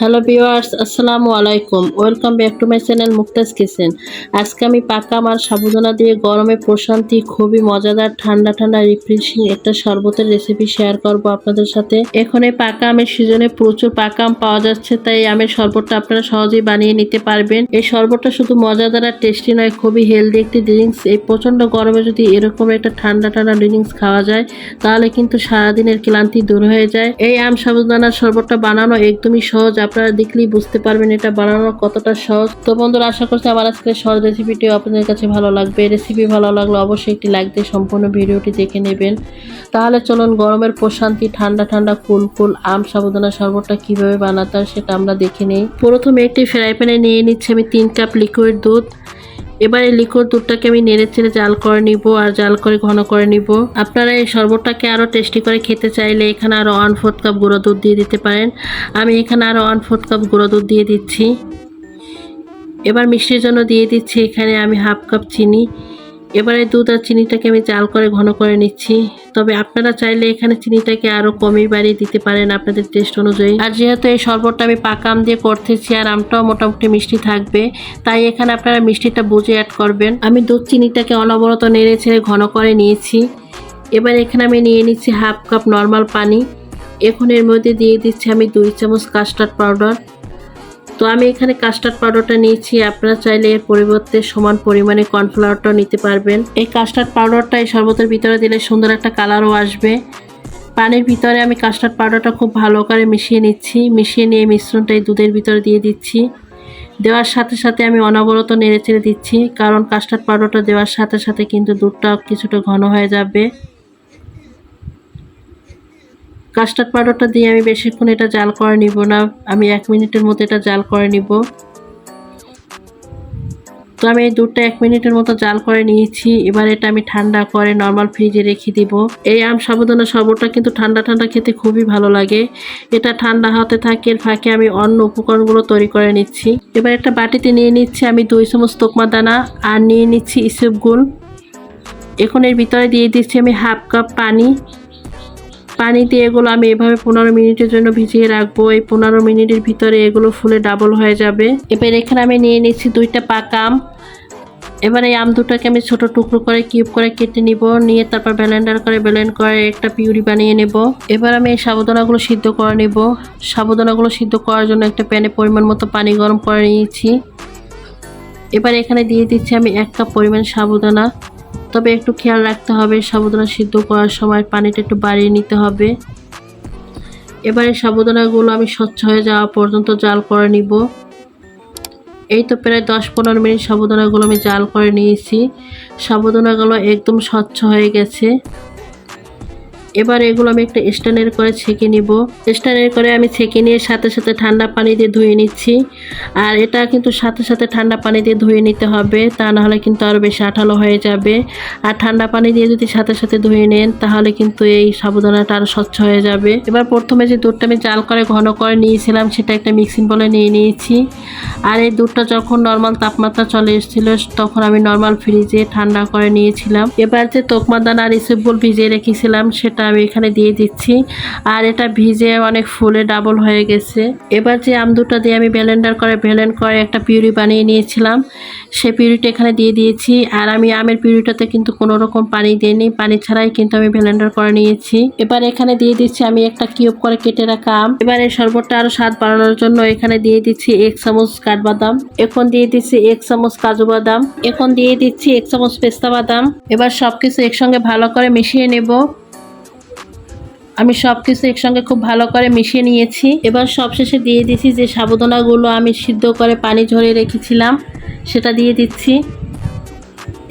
Hello viewers, আসসালামু আলাইকুম। Welcome back to my channel Muktaz Kitchen. আজকে আমি পাকা মার সাবুদানা দিয়ে গরমে প্রশান্তি, খুবই মজাদার, ঠান্ডা ঠান্ডা রিফ্রেশিং একটা শরবতের রেসিপি শেয়ার করব আপনাদের সাথে। এখন পাকা আমের সিজনে প্রচুর পাকা আম পাওয়া যাচ্ছে, তাই আমের শরবতটা আপনারা সহজেই বানিয়ে নিতে পারবেন। এই শরবতটা শুধু মজাদার আর টেস্টি নয়, খুবই হেলদি একটি ড্রিঙ্কস এই প্রচণ্ড গরমে যদি এরকম একটা ঠান্ডা ঠান্ডা ড্রিঙ্কস খাওয়া যায়, তাহলে কিন্তু সারাদিনের ক্লান্তি দূর হয়ে যায়। এই আম সাবুদানার শরবতটা বানানো একদমই সহজ। আপনারা দেখলেই বুঝতে পারবেন এটা বানানো কতটা সহজ। তো বন্ধুরা, আশা করছি আমার আজকের সহজ রেসিপিটি আপনাদের কাছে ভালো লাগবে। রেসিপি ভালো লাগলে অবশ্যই একটি লাইক দিয়ে সম্পূর্ণ ভিডিওটি দেখে নেবেন। তাহলে চলুন গরমের প্রশান্তি, ঠান্ডা ঠান্ডা কুল আম, সাবুদানা শরবতটা কীভাবে বানাতে হয় সেটা আমরা দেখে নিই। প্রথমে একটি ফ্রাই প্যানে নিয়ে নিচ্ছি আমি তিন কাপ লিকুইড দুধ। এবার এই দুধটাকে আমি নেড়ে চেড়ে জাল করে নিব আর জাল করে ঘন করে নিব। আপনারা এই শরবতটাকে আরও টেস্টি করে খেতে চাইলে এখানে আরও ওয়ান ফোর্থ কাপ গুঁড়ো দুধ দিয়ে দিতে পারেন। আমি এখানে আরও ওয়ান ফোর্থ কাপ গুঁড়ো দুধ দিয়ে দিচ্ছি। এবার মিষ্টির জন্য দিয়ে দিচ্ছি এখানে আমি হাফ কাপ চিনি। এবার দুধ আর চিনিটাকে আমি জাল করে ঘন করে নিচ্ছি। তবে আপনারা চাইলে এখানে চিনিটাকে আরও কমই বাড়িয়ে দিতে পারেন আপনাদের টেস্ট অনুযায়ী। আর যেহেতু এই শরবতটা আমি পাকা আম দিয়ে করতেছি আর আমটাও মোটামুটি মিষ্টি থাকবে, তাই এখানে আপনারা মিষ্টিটা বুঝে অ্যাড করবেন। আমি দুধ চিনিটাকে অনবরত নেড়ে ছেড়ে ঘন করে নিয়েছি। এবার এখানে আমি নিয়ে নিচ্ছি হাফ কাপ নর্মাল পানি। এখন এর মধ্যে দিয়ে দিচ্ছি আমি দুই চামচ কাস্টার্ড পাউডার তো আমি এখানে কাস্টার্ড পাউডারটা নিয়েছি। আপনারা চাইলে এর পরিবর্তে সমান পরিমাণে কর্নফ্লাওয়ারটাও নিতে পারবেন। এই কাস্টার্ড পাউডারটা এই শরবতের ভিতরে দিলে সুন্দর একটা কালারও আসবে। পানির ভিতরে আমি কাস্টার্ড পাউডারটা খুব ভালো করে মিশিয়ে নিচ্ছি। মিশিয়ে নিয়ে মিশ্রণটা এই দুধের ভিতরে দিয়ে দিচ্ছি। দেওয়ার সাথে সাথে আমি অনবরত নেড়ে চেড়ে দিচ্ছি, কারণ কাস্টার্ড পাউডারটা দেওয়ার সাথে সাথে কিন্তু দুধটা কিছুটা ঘন হয়ে যাবে। কাস্টার্ড পাউডারটা দিয়ে আমি বেশিক্ষণ এটা জাল করে নিব না। আমি এক মিনিটের মতো এটা জাল করে নিব। তো আমি এই দুধটা এক মিনিটের মতো জাল করে নিয়েছি। এবার এটা আমি ঠান্ডা করে নর্মাল ফ্রিজে রেখে দিব। এই আম সাবুদানা সবটা কিন্তু ঠান্ডা ঠান্ডা খেতে খুবই ভালো লাগে। এটা ঠান্ডা হতে থাকে ফাঁকে আমি অন্য উপকরণগুলো তৈরি করে নিচ্ছি। এবার একটা বাটিতে নিয়ে নিচ্ছি আমি দুই চামচ তোকমা দানা আর নিয়ে নিচ্ছি ইসেপ গুল এখন এর ভিতরে দিয়ে দিচ্ছি আমি হাফ কাপ পানি। পানি দিয়ে এগুলো আমি এভাবে পনেরো মিনিটের জন্য ভিজিয়ে রাখব। এই পনেরো মিনিটের ভিতরে এগুলো ফুলে ডাবল হয়ে যাবে। এবার এখানে আমি নিয়ে নিচ্ছি দুইটা পাকা আম। এবার এই আম দুটাকে আমি ছোট টুকরো করে কিউব করে কেটে নিব। নিয়ে তারপর ব্লেন্ডার করে ব্লেন্ড করে একটা পিউরি বানিয়ে নেব। এবার আমি এই সাবুদানাগুলো সিদ্ধ করে নেব। সাবুদানাগুলো সিদ্ধ করার জন্য একটা প্যানে পরিমাণ মতো পানি গরম করে নিয়েছি। এবার এখানে দিয়ে দিচ্ছি আমি এক কাপ পরিমাণ সাবুদানা। তবে একটু খেয়াল রাখতে হবে সাবুদানা সিদ্ধ করার সময় পানিটা একটু বাড়িয়ে নিতে হবে। এবারে সাবুদানাগুলো আমি স্বচ্ছ হয়ে যাওয়া পর্যন্ত জাল করে নিব। এই তো প্রায় দশ পনেরো মিনিট সাবুদানাগুলো আমি জাল করে নিয়েছি। সাবুদানাগুলো একদম স্বচ্ছ হয়ে গেছে। এবার এগুলো আমি একটা স্ট্যান্ডের করে ছেঁকে নিব। স্ট্যান্ডের করে আমি ছেঁকে নিয়ে সাথে সাথে ঠান্ডা পানি দিয়ে ধুয়ে নিচ্ছি। আর এটা কিন্তু সাথে সাথে ঠান্ডা পানি দিয়ে ধুয়ে নিতে হবে, তা নাহলে কিন্তু আরও বেশি আঠালো হয়ে যাবে। আর ঠান্ডা পানি দিয়ে যদি সাথে সাথে ধুয়ে নেন, তাহলে কিন্তু এই সাবুদানাটা আরও স্বচ্ছ হয়ে যাবে। এবার প্রথমে যে দুধটা আমি জাল করে, ঘন করে নিয়েছিলাম, সেটা একটা মিক্সিং বলে নিয়ে নিয়েছি। আর এই দুধটা যখন নর্মাল তাপমাত্রা চলে এসেছিল, তখন আমি নর্মাল ফ্রিজে ঠান্ডা করে নিয়েছিলাম। এবার যে তোকমা দানা আর ইসেবুল ভিজিয়ে রেখেছিলাম, সেটা আমি এখানে দিয়ে দিচ্ছি। আর এটা ভিজে অনেক ফুলে ডাবল হয়ে গেছে। এবার যে আম দুটা দিয়ে আমি ব্লেন্ডার করে ব্লেন্ড করে একটা পিউরি বানিয়ে নিয়েছিলাম, সে পিউরিটা এখানে দিয়ে দিয়েছি। আর আমি আমের পিউরিটাতে কিন্তু কোনো রকম পানি দিইনি। পানি ছাড়াই কিন্তু আমি ব্লেন্ডার করে নিয়েছি। এবার এখানে দিয়ে দিচ্ছি আমি একটা কিউব করে কেটে রাখা আম। এবার এই শরবতটা আরও স্বাদ বাড়ানোর জন্য এখানে দিয়ে দিচ্ছি এক চামচ কাঠবাদাম। এখন দিয়ে দিচ্ছি এক চামচ কাজু বাদাম। এখন দিয়ে দিচ্ছি এক চামচ পেস্তা বাদাম। এবার সবকিছু একসঙ্গে ভালো করে মিশিয়ে নেব। আমি সব কিছু একসঙ্গে খুব ভালো করে মিশিয়ে নিয়েছি। এবার সবশেষে দিয়ে দিচ্ছি যে সাবুদানাগুলো আমি সিদ্ধ করে পানি ঝরে রেখেছিলাম, সেটা দিয়ে দিচ্ছি।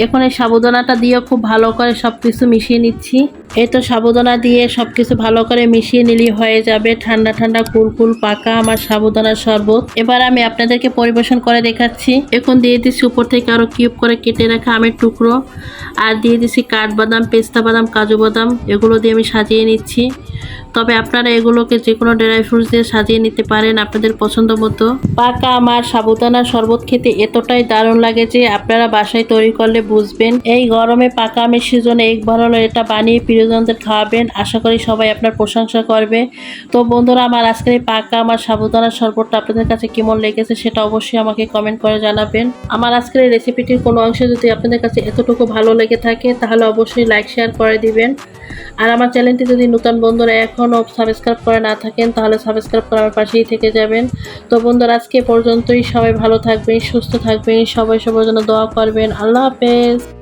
এখন এই সাবুদানাটা দিয়ে খুব ভালো করে সব কিছু মিশিয়ে নিচ্ছি। এই তো সাবুদানা দিয়ে সব কিছু ভালো করে মিশিয়ে নিলেই হয়ে যাবে। ঠান্ডা ঠান্ডা কুলকুল পাকা আমার সাবুদানার শরবত। এবার আমি আপনাদেরকে পরিবেশন করে দেখাচ্ছি। এখন দিয়ে দিচ্ছি উপর থেকে আরও কিউব করে কেটে রাখা আমের টুকরো। আর দিয়ে দিচ্ছি কাঠবাদাম, পেস্তা বাদাম, কাজু বাদাম, এগুলো দিয়ে আমি সাজিয়ে নিচ্ছি। তবে আপনারা এগুলোকে যে কোনো ড্রাই ফ্রুটস দিয়ে সাজিয়ে নিতে পারেন আপনাদের পছন্দ মতো। পাকা আমার সাবুদানার শরবত খেতে এতটাই দারুণ লাগে যে আপনারা বাসায় তৈরি করলে বুঝবেন। এই গরমে পাকা আমের সিজনে একবার হলো এটা বানিয়ে প্রিয়জনদের খাওয়াবেন। আশা করি সবাই আপনার প্রশংসা করবে। তো বন্ধুরা, আমার আজকের এই পাকা আমার সাবুদানার শরবতটা আপনাদের কাছে কেমন লেগেছে সেটা অবশ্যই আমাকে কমেন্ট করে জানাবেন। আমার আজকের এই রেসিপিটির কোনো অংশ যদি আপনাদের কাছে এতটুকু ভালো লেগে থাকে, তাহলে অবশ্যই লাইক শেয়ার করে দিবেন। আর আমার চ্যানেলটি যদি নতুন বন্ধুরা এখনও সাবস্ক্রাইব করে না থাকেন, তাহলে সাবস্ক্রাইব করার পাশেই থেকে যাবেন। তো বন্ধুরা, আজকে পর্যন্তই সবাই ভালো থাকবেন, সুস্থ থাকবেন, সবাই সবার জন্য দোয়া করবেন। আল্লাহ হাফেজ।